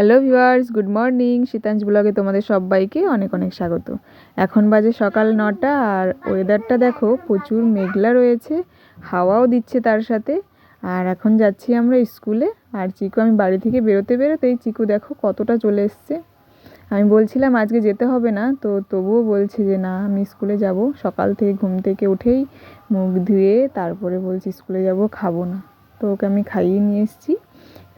Hello viewers good morning শীতাঞ্জ ব্লগে তোমাদের সবাইকে অনেক অনেক স্বাগত। এখন বাজে সকাল নটা আর ওয়েদারটা দেখো, প্রচুর মেঘলা রয়েছে, হাওয়াও দিচ্ছে তার সাথে। আর এখন যাচ্ছি আমরা স্কুলে, আর চিকু আমি বাড়ি থেকে বেরোতে বেরোতেই চিকু দেখো কতটা চলে এসছে। আমি বলছিলাম আজকে যেতে হবে না, তো তবুও বলছে যে না, আমি স্কুলে যাব। সকাল থেকে ঘুম থেকে উঠেই মুখ ধুয়ে তারপরে বলছি স্কুলে যাব, খাব না। তো ওকে আমি খাইয়ে নিয়ে এসেছি।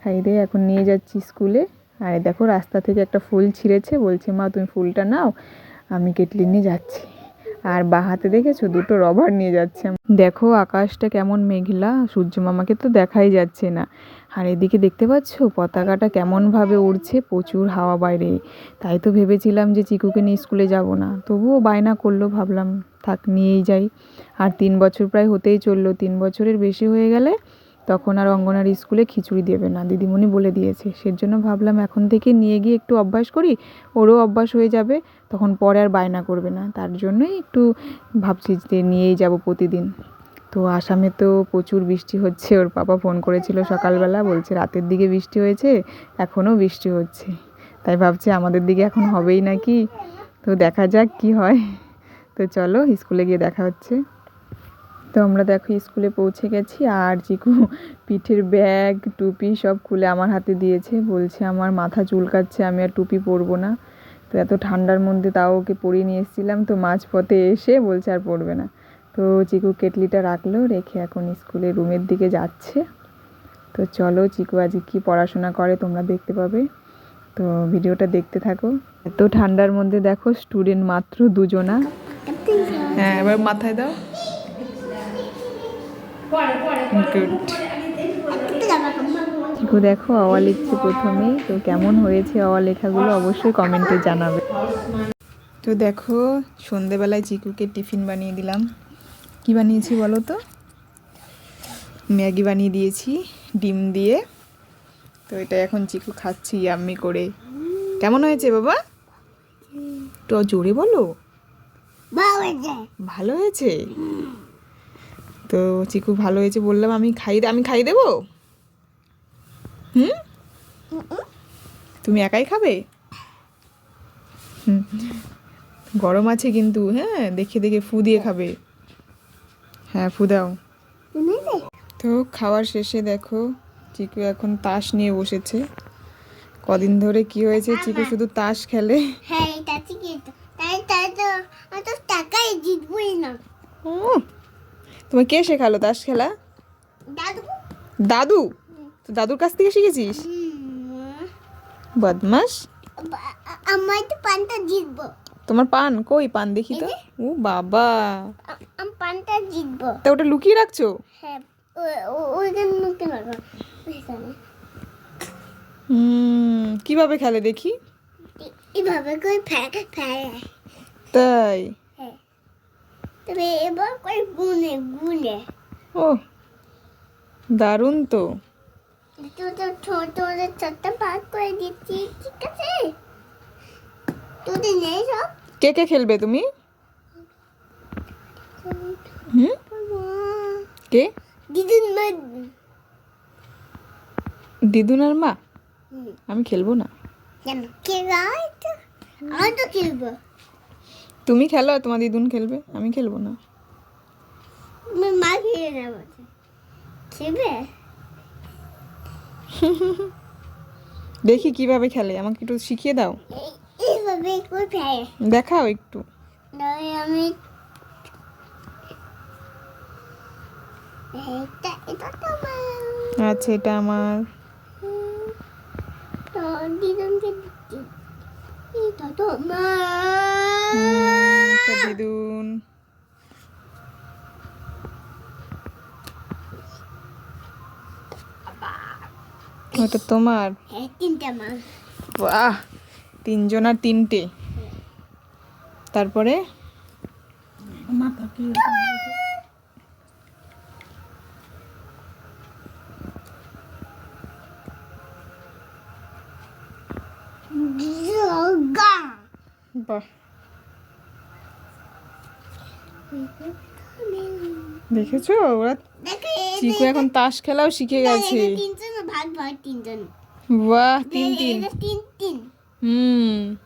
খাইয়ে দিয়ে এখন নিয়ে যাচ্ছি স্কুলে। আর দেখো, রাস্তা থেকে একটা ফুল ছিঁড়েছে। বলছে, মা, তুমি ফুলটা নাও, আমি কেটলি নিয়ে যাচ্ছি। আর বা হাতে দেখেছ, দুটো রবার নিয়ে যাচ্ছে। দেখো, আকাশটা কেমন মেঘলা, সূর্য মামাকে তো দেখাই যাচ্ছে না। আর এদিকে দেখতে পাচ্ছ, পতাকাটা কেমনভাবে উড়ছে, প্রচুর হাওয়া বাইরে। তাই তো ভেবেছিলাম যে চিকুকে নিয়ে স্কুলে যাব না। তবুও বায়না করল, ভাবলাম, থাক, নিয়েই যাই। আর তিন বছর প্রায় হতেই চলল। তিন বছরের বেশি হয়ে গেলে তখন আর অঙ্গনার স্কুলে খিচুড়ি দেবে না। দিদিমণি বলে দিয়েছে, সেজন্য ভাবলাম এখন থেকে নিয়ে গিয়ে একটু অভ্যাস করি, ওরও অভ্যাস হয়ে যাবে, তখন পরে আর বায়না করবে না। তার জন্যই একটু ভাবছি যে নিয়েই যাব প্রতিদিন। তো আসামে তো প্রচুর বৃষ্টি হচ্ছে, ওর পাপা ফোন করেছিল সকালবেলা, বলছে রাতের দিকে বৃষ্টি হয়েছে, এখনও বৃষ্টি হচ্ছে। তাই ভাবছি আমাদের দিকে এখন হবেই নাকি? তো দেখা যাক কি হয়। তো চলো স্কুলে গিয়ে দেখা হচ্ছে। তো আমরা দেখো স্কুলে পৌঁছে গেছি, আর চিকু পিঠের ব্যাগ, টুপি সব খুলে আমার হাতে দিয়েছে। বলছে, আমার মাথা চুলকাচ্ছে, আমি আর টুপি পরবো না। তো এত ঠান্ডার মধ্যে তাও ওকে পরিয়ে নিয়ে এসেছিলাম, তো মাঝপথে এসে বলছে, আর পড়বে না। তো চিকু কেটলিটা রাখল, রেখে এখন স্কুলে রুমের দিকে যাচ্ছে। তো চলো চিকু আজকে কী পড়াশোনা করে তোমরা দেখতে পাবে। তো ভিডিওটা দেখতে থাকো। এত ঠান্ডার মধ্যে দেখো, স্টুডেন্ট মাত্র দুজনা। হ্যাঁ এবার মাথায় দাও। চিকু দেখো অওয়া লিখছে প্রথমেই তো কেমন হয়েছে অওয়া লেখাগুলো অবশ্যই কমেন্টে জানাবে। তো দেখো সন্ধেবেলায় চিকুকে টিফিন বানিয়ে দিলাম। কি বানিয়েছি বলো তো? ম্যাগি বানিয়ে দিয়েছি ডিম দিয়ে। তো এটা এখন চিকু খাচ্ছি ইয়াম্মি করে। কেমন হয়েছে বাবা? তো জোরে বলো। ভালো হয়েছে? তো চিকু ভালো হয়েছে বললাম আমি খাই আমি খাই দেবো? হুম? তুমি একাই খাবে? হুম গরম আছে কিন্তু হ্যাঁ দেখে দেখে ফু দিয়ে খাবে। হ্যাঁ ফু দাও। তো খাওয়ার শেষে দেখো চিকু এখন তাস নিয়ে বসেছে। কদিন ধরে কি হয়েছে চিকু শুধু তাস খেলে? হ্যাঁ টাকাই জিতবই না। ও তোমার কে শেখালো? তাস খেলা? দাদু। দাদুর কাছ থেকে শিখেছিস? বদমাস। আমার তো পানটা জিতবো। তোমার পান? কই পান দেখি তো। ও বাবা। আমি পানটা জিতবো। তা ওটা লুকিয়ে রাখছো? হ্যাঁ ওইখানে মুখে রাখো হুম কীভাবে খেলে দেখি? এভাবে করে ফেলে ফেলে তাই। তবে এবার করে গুনে গুনে ও দারুণ তো। ছোট ছোট ছোট্ট ভাগ করে দিচ্ছি ঠিক আছে? তোদের নেই সব কে কে খেলবে তুমি? হুম? কে? দিদির মা। দিদুন আর মা? আমি খেলব না। কেন? কে গায় তো? আমি তো খেলব। তুমি খেলো তোমার দিদুন খেলবে? আমি খেলব না। আমি মা খেয়ে নেব খেলবে? দেখি কীভাবে খেলে আমাকে একটু শিখিয়ে দাও। দেখাও একটু। আমি আচ্ছা এটা আমার। তো দিদুনকে তো আমার। এটা ওটা তোমার? বাহ তিনজন আর তিনটে। তারপরে? বাহ। দেখেছ? ওরা চিকু এখন তাস খেলাও শিখে গেছে। বাহ তিন তিন। হুম।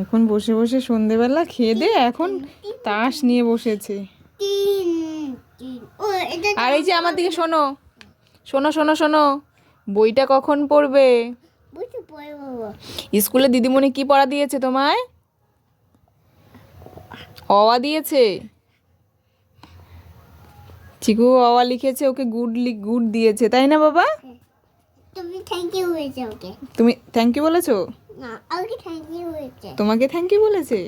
এখন বসে বসে সন্ধেবেলা খেয়ে দে এখন তাস নিয়ে বসেছে। আর এই যে আমার দিকে শোনো। শোনো শোনো শোনো। বইটা কখন পড়বে। স্কুলে দিদিমণি কি পড়া দিয়েছে তোমায়? অওয়া দিয়েছে? চিকু অওয়া লিখেছে ওকে গুড লিখ গুড দিয়েছে তাই না বাবা? তুমি থ্যাংক ইউ হয়েছে ওকে। তুমি থ্যাংক ইউ বলেছ? না ওকে থ্যাংক ইউ হয়েছে তোমাকে থ্যাংক ইউ বলেছে?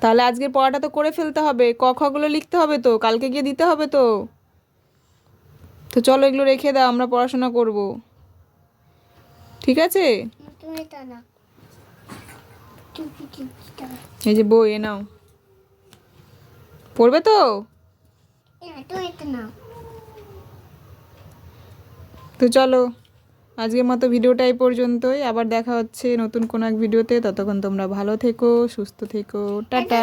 তাহলে আজকের পড়াটা তো করে ফেলতে হবে ক খগুলো লিখতে হবে তো কালকে গিয়ে দিতে হবে তো। তো চলো এগুলো রেখে দাও আমরা পড়াশোনা করব। ঠিক আছে তুমি এটা না তুমি এটা এই যে বই এ নাও। পড়বে তো? তো চলো, আজকের মতো ভিডিওটা এই পর্যন্তই। আবার দেখা হচ্ছে নতুন কোনো এক ভিডিওতে। ততক্ষণ তোমরা ভালো থেকো, সুস্থ থেকো। টাটা।